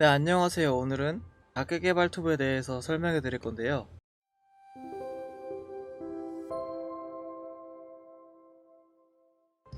네, 안녕하세요. 오늘은 자기개발 튜브에 대해서 설명해 드릴 건데요.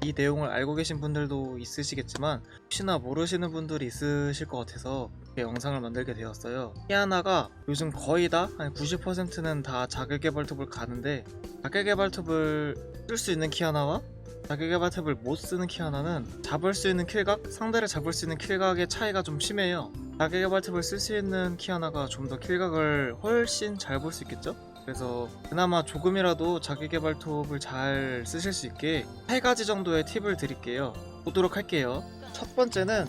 이 내용을 알고 계신 분들도 있으시겠지만 혹시나 모르시는 분들이 있으실 것 같아서 영상을 만들게 되었어요. 키아나가 요즘 거의 다 한 90%는 다 자기개발 튜브를 가는데 자기개발 튜브를 쓸수 있는 키아나와 자기개발 탭을 못 쓰는 키아나는 잡을 수 있는 킬각, 상대를 잡을 수 있는 킬각의 차이가 좀 심해요. 자기개발 탭을 쓸 수 있는 키아나가 좀 더 킬각을 훨씬 잘 볼 수 있겠죠? 그래서 그나마 조금이라도 자기개발 톱을 잘 쓰실 수 있게 세 가지 정도의 팁을 드릴게요. 보도록 할게요. 첫 번째는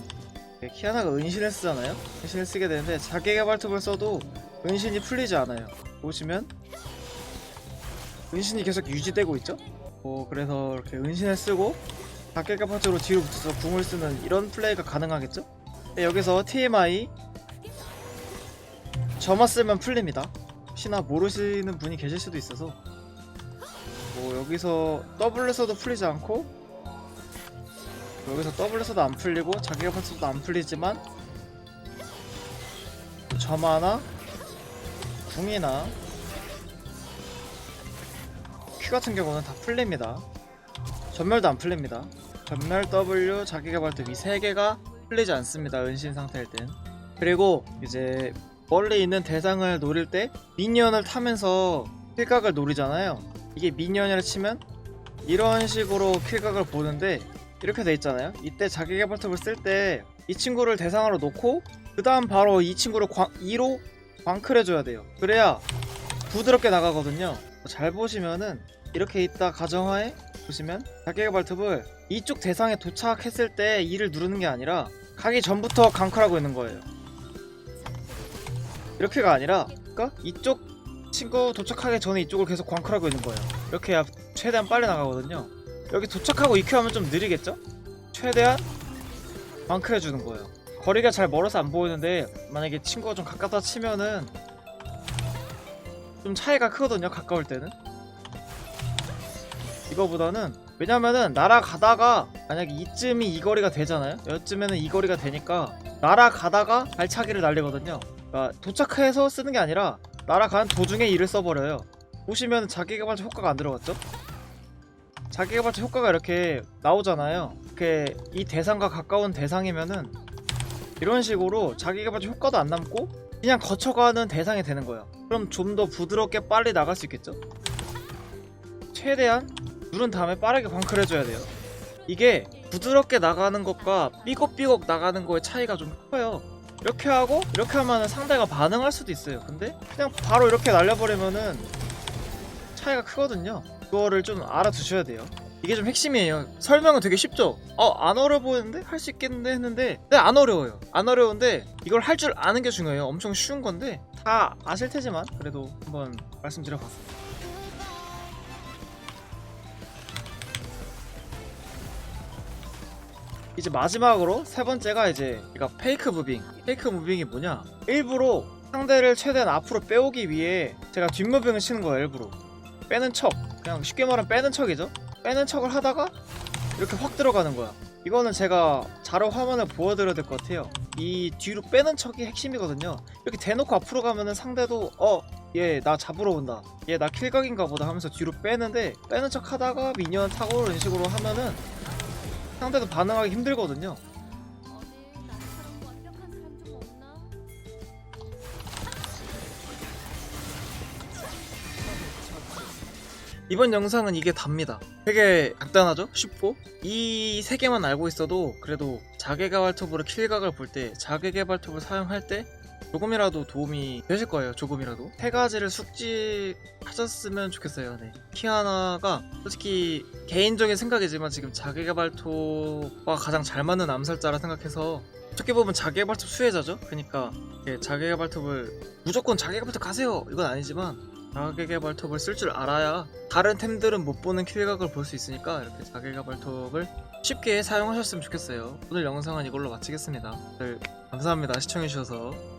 네, 키아나가 은신을 쓰잖아요. 은신을 쓰게 되는데 자기개발 톱을 써도 은신이 풀리지 않아요. 보시면 은신이 계속 유지되고 있죠? 뭐 그래서 이렇게 은신을 쓰고 자기개발적으로 뒤로 붙여서 궁을 쓰는 이런 플레이가 가능하겠죠? 네, 여기서 TMI 저만 쓰면 풀립니다. 혹시나 모르시는 분이 계실 수도 있어서. 뭐 여기서 W 써도 풀리지 않고 여기서 W 써도 안 풀리고 자기가 써도 안 풀리지만 점화나 궁이나 q 같은 경우는 다 풀립니다. 전멸도 안 풀립니다. 전멸 W 자기개발도 이세 개가 풀리지 않습니다 은신 상태일 땐 그리고 이제 멀리 있는 대상을 노릴 때 미니언을 타면서 킬각을 노리잖아요. 이게 미니언이라 치면 이런 식으로 킬각을 보는데 이렇게 돼 있잖아요. 이때 자기 개발톱을 쓸 때 이 친구를 대상으로 놓고 그 다음 바로 이 친구를 광, 2로 광클해줘야 돼요. 그래야 부드럽게 나가거든요. 잘 보시면은 이렇게 있다 가정하에 보시면 자기 개발톱을 이쪽 대상에 도착했을 때 2를 누르는 게 아니라 가기 전부터 강클하고 있는 거예요. 이렇게가 아니라 그러니까 이쪽 친구 도착하기 전에 이쪽을 계속 광클하고 있는 거예요 이렇게 해야 최대한 빨리 나가거든요 여기 도착하고 EQ 하면 좀 느리겠죠? 최대한 광클해 주는 거예요 거리가 잘 멀어서 안 보이는데 만약에 친구가 좀 가깝다 치면은 좀 차이가 크거든요 가까울 때는 이거보다는 왜냐면은 날아가다가 만약에 이쯤이 이 거리가 되잖아요 여쯤에는 이 거리가 되니까 날아가다가 발차기를 날리거든요 그러니까 도착해서 쓰는 게 아니라 날아가는 도중에 일을 써버려요. 보시면 자기개발자 효과가 안 들어갔죠? 자기개발자 효과가 이렇게 나오잖아요. 이렇게 이 대상과 가까운 대상이면은 이런 식으로 자기개발자 효과도 안 남고 그냥 거쳐가는 대상이 되는 거예요. 그럼 좀 더 부드럽게 빨리 나갈 수 있겠죠? 최대한 누른 다음에 빠르게 광클 해줘야 돼요. 이게 부드럽게 나가는 것과 삐걱삐걱 나가는 거의 차이가 좀 커요. 이렇게 하고 이렇게 하면은 상대가 반응할 수도 있어요. 근데 그냥 바로 이렇게 날려버리면은 차이가 크거든요. 그거를 좀 알아두셔야 돼요. 이게 좀 핵심이에요. 설명은 되게 쉽죠? 어 안 어려워 보이는데? 할 수 있겠는데? 했는데 근데 안 어려워요. 안 어려운데 이걸 할 줄 아는 게 중요해요. 엄청 쉬운 건데 다 아실 테지만 그래도 한번 말씀드려봤습니다 이제 마지막으로 세 번째가 이제 그러니까 페이크 무빙. 페이크 무빙이 뭐냐? 일부러 상대를 최대한 앞으로 빼오기 위해 제가 뒷무빙을 치는 거예요, 일부러. 빼는 척. 그냥 쉽게 말하면 빼는 척이죠. 빼는 척을 하다가 이렇게 확 들어가는 거야. 이거는 제가 자료 화면을 보여드려야 될 것 같아요. 이 뒤로 빼는 척이 핵심이거든요. 이렇게 대놓고 앞으로 가면은 상대도 어, 얘 나 잡으러 온다. 얘 나 킬각인가 보다 하면서 뒤로 빼는데 빼는 척 하다가 미니언 타고 이런 식으로 하면은 상대도 반응하기 힘들거든요. 이번 영상은 이게 답니다. 되게 간단하죠? 쉽고 이 세 개만 알고 있어도 그래도 자개개발 톱으로 킬각을 볼 때 자개개발 톱을 사용할 때 조금이라도 도움이 되실 거예요. 조금이라도 세 가지를 숙지하셨으면 좋겠어요. 네. 키아나가 솔직히 개인적인 생각이지만 지금 자개개발 톱과 가장 잘 맞는 암살자라 생각해서 어떻게 보면 자개개발톱 수혜자죠. 그러니까 예, 자개개발톱을 무조건 자개개발톱 가세요 이건 아니지만 자개개발톱을 쓸 줄 알아야 다른 템들은 못 보는 킬각을 볼 수 있으니까 이렇게 자개개발톱을 쉽게 사용하셨으면 좋겠어요. 오늘 영상은 이걸로 마치겠습니다. 다들 감사합니다. 시청해주셔서.